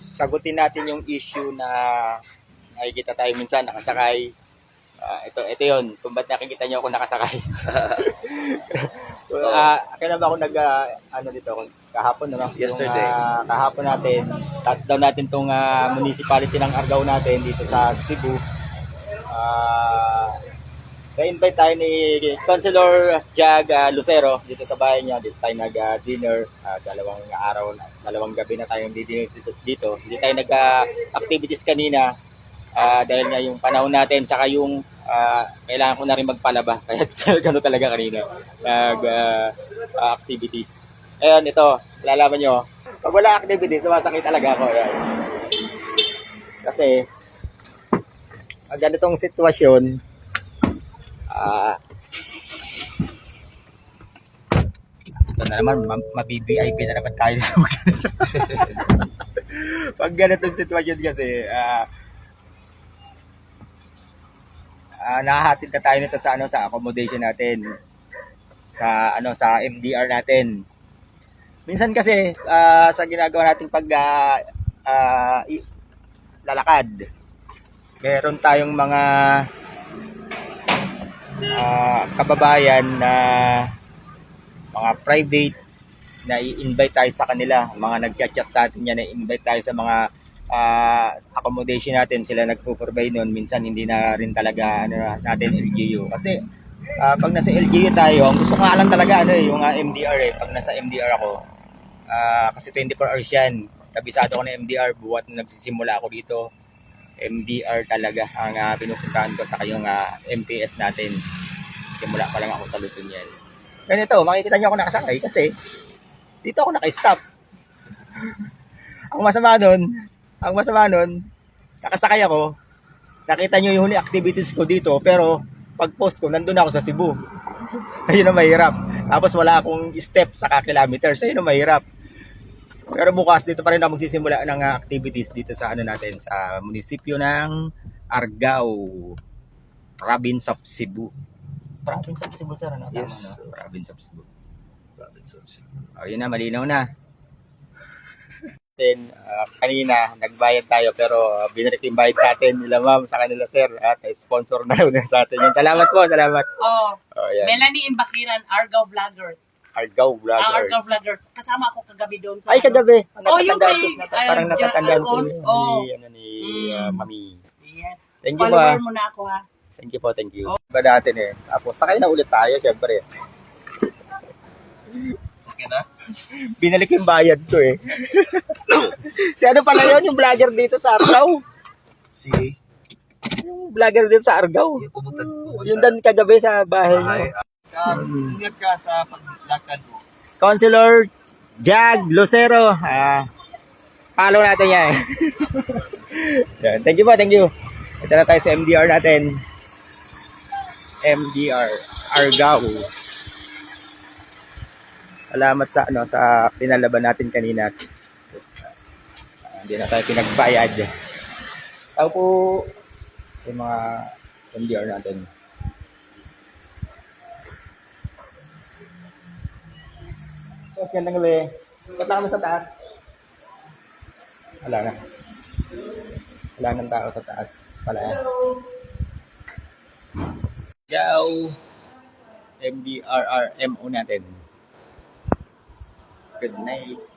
sagutin natin yung issue na nakikita tayo minsan nakasakay. Ah, ito ito 'yon, kung ba't nakikita niyo ako nakasakay. Ah, kailan ba ako nag ah, ano dito kahapon no? Yesterday. Yung, ah, kahapon natin, touchdown natin tong ah, municipality ng Argao natin dito sa Cebu. Ah, na-invite tayo ni Councilor Jag ah, Lucero dito sa bahay niya. Dito tayo nag-dinner. dalawang araw, dalawang gabi na tayong dinner dito. dito. Hindi tayo nag-activities kanina ah, dahil nga yung panahon natin saka yung ah, kailangan ko na rin magpalaba. Kaya gano'n talaga kanina. Nag-activities. Ayan, ito. Lalaman nyo. Pag wala activities, sumasakit talaga ako. Ayan. Kasi, sa ganitong sitwasyon, ah, ito na naman, ma- mabi-VIP na naman tayo sa. Pag ganitong sitwasyon kasi, ah, ah, nahahatid na tayo nito sa ano sa accommodation natin sa ano sa MDR natin. Minsan kasi ah, sa ginagawa nating pag ah, i- lalakad, meron tayong mga ah, kababayan na mga private na i-invite tayo sa kanila, mga nag-chat sa atin yan, na-invite tayo sa mga ah, accommodation natin, sila nagpo-provide nun, minsan hindi na rin talaga ano, natin LGU. Kasi ah, pag nasa LGU tayo, ang gusto ko nga lang talaga ano, eh, yung ah, MDR eh, pag nasa MDR ako, ah, kasi 24 hours yan, kabisado ko ng MDR, buwat na nagsisimula ako dito, MDR talaga ang uh, pinupuntahan ko sa kayong ah, MPS natin. Simula pa lang ako sa Luzon yan. Ganito, makikita niyo ako nakasakay kasi dito ako naka-stop. ang masama nun, ang masama nun, nakasakay ako, nakita niyo yung huli activities ko dito, pero pag post ko, nandun ako sa Cebu. Ayun ang mahirap. Tapos wala akong step sa kilometers. Ayun ang mahirap. Pero bukas dito pa rin ako magsisimula ng ah, activities dito sa ano natin sa munisipyo ng Argao, Province of Cebu. Province of Cebu sir, ano? Tama, Yes. no? Province of Cebu. Province of Cebu. Oh, yun na, malinaw na. Then, ah, kanina, nagbayad tayo pero uh, binalik yung bayad sa atin nila ma'am sa kanila sir at sponsor na yun sa atin yun. Salamat po, salamat. Oh, Oh, yan. Melanie Imbakiran, Argao Vloggers. Argao Ah, Vloggers. Argao Vloggers. Kasama ako kagabi doon sa Ay, kagabi. Oh, yung kay, nat- parang uh, natatandaan ko ni, oh. ni, ano, ni Mm. ah, Mami. Yes. Thank you po ah. Follower mo na ako ha. Thank you po, thank you. Iba natin eh. Tapos, sakay na ulit tayo, syempre. Okay na? Binalik yung bayad ko eh. si ano pala yun, yung vlogger dito sa Argao? Si, Yung vlogger dito sa Argao. yung pumunta, pumunta. Yung dan kagabi sa bahay Ay, niyo. ah, ingat ka sa paglakad mo. Councilor Jag Lucero. Ah, follow natin yan. yan. Thank you po, thank you. Ito na tayo sa MDR natin. MDR Argao. Salamat sa ano sa pinalaban natin kanina. Ah, Hindi na tayo pinagbayad. Tao po yung mga MDR natin. Tapos gandang gabi. Ba't na kami sa taas? Wala na. Wala nang tao sa taas. Wala na. Ciao! MDRRMO natin. Good night.